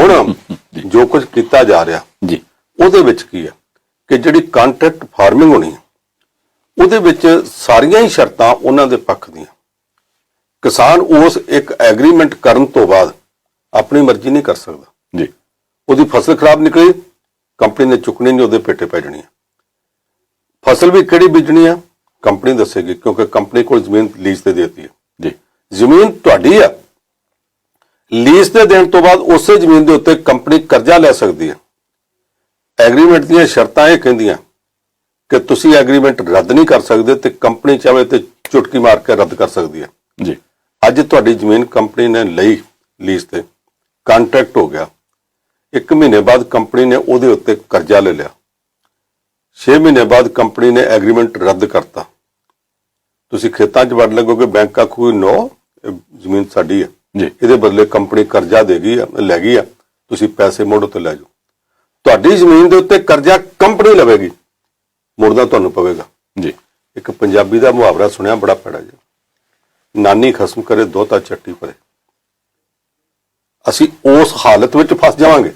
ਹੁਣ ਜੋ। ਕੁਝ ਕੀਤਾ ਜਾ ਰਿਹਾ ਜੀ। ਉਹਦੇ ਵਿੱਚ ਕੀ ਹੈ ਕਿ ਜਿਹੜੀ ਕੰਟਰੈਕਟ ਫਾਰਮਿੰਗ ਹੋਣੀ ਹੈ ਉਹਦੇ ਵਿੱਚ ਸਾਰੀਆਂ ਹੀ ਸ਼ਰਤਾਂ ਉਹਨਾਂ ਦੇ ਪੱਖ ਦੀਆਂ। ਕਿਸਾਨ ਉਸ ਇੱਕ ਐਗਰੀਮੈਂਟ ਕਰਨ ਤੋਂ ਬਾਅਦ ਆਪਣੀ ਮਰਜ਼ੀ ਨਹੀਂ ਕਰ ਸਕਦਾ। ਜੀ। ਉਹਦੀ ਫਸਲ ਖਰਾਬ ਨਿਕਲੀ ਕੰਪਨੀ ਨੇ ਚੁੱਕਣੀ ਨਹੀਂ ਉਹਦੇ ਪੇਟੇ ਪੈ ਜਾਣੀ ਫਸਲ ਵੀ ਕਿਹੜੀ ਬੀਜਣੀ ਆ? ਕੰਪਨੀ ਦੱਸੇਗੀ ਕਿਉਂਕਿ ਕੰਪਨੀ ਕੋਲ ਜ਼ਮੀਨ ਲੀਜ਼ ਤੇ ਦੇਤੀ ਹੈ। ਜੀ। ਜ਼ਮੀਨ ਤੁਹਾਡੀ ਆ ਲੀਜ਼ ਤੇ ਦੇਣ ਤੋਂ ਬਾਅਦ ਉਸੇ ਜ਼ਮੀਨ ਦੇ ਉੱਤੇ ਕੰਪਨੀ ਕਰਜ਼ਾ ਲੈ ਸਕਦੀ ਹੈ। ਐਗਰੀਮੈਂਟ ਦੀਆਂ ਸ਼ਰਤਾਂ ਇਹ ਕਹਿੰਦੀਆਂ ਕਿ ਤੁਸੀਂ ਐਗਰੀਮੈਂਟ ਰੱਦ ਨਹੀਂ ਕਰ ਸਕਦੇ ਤੇ ਕੰਪਨੀ ਚਾਹੇ ਤੇ ਚੁਟਕੀ ਮਾਰ ਕੇ ਰੱਦ ਕਰ ਸਕਦੀ ਹੈ। ਜੀ। ਅੱਜ ਤੁਹਾਡੀ ਜ਼ਮੀਨ ਕੰਪਨੀ ਨੇ ਲਈ ਲੀਜ਼ ਤੇ। ਕੰਟਰੈਕਟ ਹੋ ਗਿਆ। ਇੱਕ ਮਹੀਨੇ ਬਾਅਦ ਕੰਪਨੀ ਨੇ ਉਹਦੇ ਉੱਤੇ ਕਰਜ਼ਾ ਲੈ ਲਿਆ। 6 ਮਹੀਨੇ ਬਾਅਦ ਕੰਪਨੀ ਨੇ ਐਗਰੀਮੈਂਟ ਰੱਦ ਕਰਤਾ। ਤੁਸੀਂ ਖੇਤਾਂ 'ਚ ਵੜ ਲੱਗੋਗੇ ਬੈਂਕ ਆਖੂਗੀ ਨੋ ਜ਼ਮੀਨ ਸਾਡੀ ਹੈ। ਜੀ। ਇਹਦੇ ਬਦਲੇ ਕੰਪਨੀ ਕਰਜ਼ਾ ਦੇਗੀ ਆ ਲੈ ਗਈ ਆ। ਤੁਸੀਂ ਪੈਸੇ ਮੋੜੋ ਤੇ ਲੈ ਜਾਓ। ਤੁਹਾਡੀ ਜ਼ਮੀਨ ਦੇ ਉੱਤੇ ਕਰਜ਼ਾ ਕੰਪਨੀ ਲਵੇਗੀ। ਮੁੜਦਾ ਤੁਹਾਨੂੰ ਪਵੇਗਾ। ਜੀ। ਇੱਕ ਪੰਜਾਬੀ ਦਾ ਮੁਹਾਵਰਾ ਸੁਣਿਆ ਬੜਾ ਪੈੜਾ ਜੀ ਨਾਨੀ ਖਸਮ ਕਰੇ ਦੋਤਾ ਚੱਟੀ ਪਰੇ। ਅਸੀਂ ਉਸ ਹਾਲਤ ਵਿੱਚ ਫਸ ਜਾਵਾਂਗੇ।